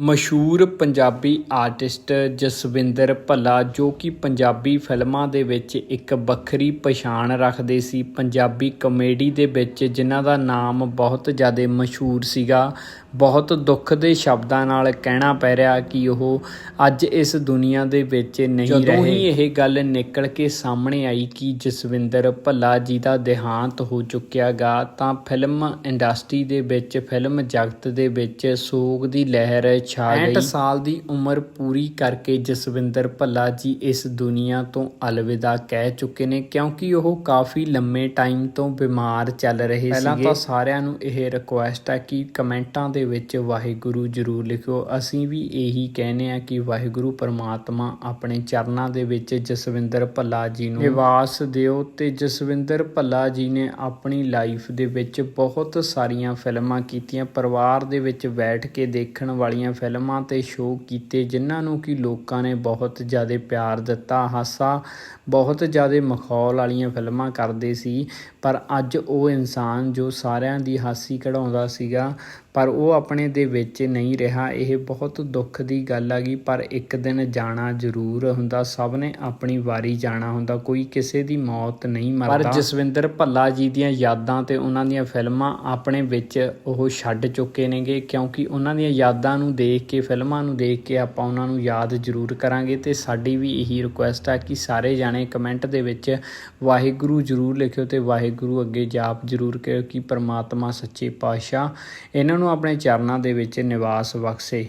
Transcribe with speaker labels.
Speaker 1: ਮਸ਼ਹੂਰ ਪੰਜਾਬੀ ਆਰਟਿਸਟ ਜਸਵਿੰਦਰ ਭੱਲਾ ਜੋ ਕਿ ਪੰਜਾਬੀ ਫਿਲਮਾਂ ਦੇ ਵਿੱਚ ਇੱਕ ਵੱਖਰੀ ਪਛਾਣ ਰੱਖਦੇ ਸੀ। ਪੰਜਾਬੀ ਕਮੇਡੀ ਦੇ ਵਿੱਚ ਜਿਨ੍ਹਾਂ ਦਾ ਨਾਮ ਬਹੁਤ ਜ਼ਿਆਦਾ ਮਸ਼ਹੂਰ ਸੀਗਾ ਬਹੁਤ ਦੁੱਖ ਦੇ ਸ਼ਬਦਾਂ ਨਾਲ ਕਹਿਣਾ ਪੈ ਰਿਹਾ ਕਿ ਉਹ ਅੱਜ ਇਸ ਦੁਨੀਆ ਦੇ ਵਿੱਚ ਨਹੀਂ ਰਹੇ ਜਦੋਂ ਹੀ ਇਹ ਗੱਲ ਨਿਕਲ ਕੇ ਸਾਹਮਣੇ ਆਈ ਕਿ ਜਸਵਿੰਦਰ ਭੱਲਾ ਜੀ ਦਾ ਦੇਹਾਂਤ ਹੋ ਚੁੱਕਿਆਗਾ ਤਾਂ ਫਿਲਮ ਇੰਡਸਟਰੀ ਦੇ ਵਿੱਚ ਫਿਲਮ ਜਗਤ ਦੇ ਵਿੱਚ ਸੋਗ ਦੀ ਲਹਿਰ ਛਾ ਗਈ। 65 ਸਾਲ ਦੀ ਉਮਰ ਪੂਰੀ ਕਰਕੇ ਜਸਵਿੰਦਰ ਭੱਲਾ ਜੀ ਇਸ ਦੁਨੀਆ ਤੋਂ ਅਲਵਿਦਾ ਕਹਿ ਚੁੱਕੇ ਨੇ ਕਿਉਂਕਿ ਉਹ ਕਾਫੀ ਲੰਮੇ ਟਾਈਮ ਤੋਂ ਬਿਮਾਰ ਚੱਲ ਰਹੇ ਸੀਗੇ। ਪਹਿਲਾਂ ਤਾਂ ਸਾਰਿਆਂ ਨੂੰ ਇਹ ਰਿਕੁਐਸਟ ਹੈ ਕਿ ਕਮੈਂਟਾਂ ਦੇ ਵਿੱਚ ਵਾਹਿਗੁਰੂ ਜਰੂਰ ਲਿਖਿਓ। ਅਸੀਂ ਵੀ ਇਹੀ ਕਹਿੰਦੇ ਆ ਕਿ ਵਾਹਿਗੁਰੂ ਪਰਮਾਤਮਾ ਆਪਣੇ ਚਰਨਾਂ ਦੇ ਵਿੱਚ ਜਸਵਿੰਦਰ ਭੱਲਾ ਜੀ ਨੂੰ ਨਿਵਾਸ ਦਿਓ ਤੇ ਜਸਵਿੰਦਰ ਭੱਲਾ ਜੀ ਨੇ ਆਪਣੀ ਲਾਈਫ ਦੇ ਵਿੱਚ ਬਹੁਤ ਸਾਰੀਆਂ ਫਿਲਮਾਂ ਕੀਤੀਆਂ। ਪਰਿਵਾਰ ਦੇ ਵਿੱਚ ਬੈਠ ਕੇ ਦੇਖਣ ਵਾਲੀਆਂ ਫਿਲਮਾਂ ਤੇ ਸ਼ੋਅ ਕੀਤੇ, ਜਿਨ੍ਹਾਂ ਨੂੰ ਕਿ ਲੋਕਾਂ ਨੇ ਬਹੁਤ ਜ਼ਿਆਦਾ ਪਿਆਰ ਦਿੱਤਾ। ਹਾਸਾ ਬਹੁਤ ਜ਼ਿਆਦਾ ਮਖੌਲ ਵਾਲੀਆਂ ਫਿਲਮਾਂ ਕਰਦੇ ਸੀ, ਪਰ ਅੱਜ ਉਹ ਇਨਸਾਨ ਜੋ ਸਾਰਿਆਂ ਦੀ ਹਾਸੀ ਕਢਾਉਂਦਾ ਸੀਗਾ ਪਰ ਉਹ ਆਪਣੇ ਦੇ ਵਿੱਚ ਨਹੀਂ ਰਿਹਾ। ਇਹ ਬਹੁਤ ਦੁੱਖ ਦੀ ਗੱਲ ਆ ਗਈ ਪਰ ਇੱਕ ਦਿਨ ਜਾਣਾ ਜ਼ਰੂਰ ਹੁੰਦਾ। ਸਭ ਨੇ ਆਪਣੀ ਵਾਰੀ ਜਾਣਾ ਹੁੰਦਾ। ਕੋਈ ਕਿਸੇ ਦੀ ਮੌਤ ਨਹੀਂ ਮਰਦਾ। ਪਰ ਜਸਵਿੰਦਰ ਭੱਲਾ ਜੀ ਦੀਆਂ ਯਾਦਾਂ ਤੇ ਉਹਨਾਂ ਦੀਆਂ ਫਿਲਮਾਂ ਆਪਣੇ ਵਿੱਚ ਉਹ ਛੱਡ ਚੁੱਕੇ ਨੇਗੇ। ਕਿਉਂਕਿ ਉਹਨਾਂ ਦੀਆਂ ਯਾਦਾਂ ਨੂੰ ਦੇਖ ਕੇ, ਫਿਲਮਾਂ ਨੂੰ ਦੇਖ ਕੇ ਆਪਾਂ ਉਹਨਾਂ ਨੂੰ ਯਾਦ ਜ਼ਰੂਰ ਕਰਾਂਗੇ। ਤੇ ਸਾਡੀ ਵੀ ਇਹੀ ਰਿਕੁਐਸਟ ਆ ਕਿ ਸਾਰੇ ਜਾਣੇ ਕਮੈਂਟ ਦੇ ਵਿੱਚ ਵਾਹਿਗੁਰੂ ਜ਼ਰੂਰ ਲਿਖਿਓ ਤੇ ਵਾਹਿਗੁਰੂ ਅੱਗੇ ਜਾਪ ਜ਼ਰੂਰ ਕਰਿਓ ਕਿ ਪਰਮਾਤਮਾ ਸੱਚੇ ਪਾਤਸ਼ਾਹ ਇਹਨਾਂ ਨੂੰ ਆਪਣੇ ਚਰਨਾਂ ਦੇ ਵਿੱਚ ਨਿਵਾਸ ਬਖਸ਼ੇ।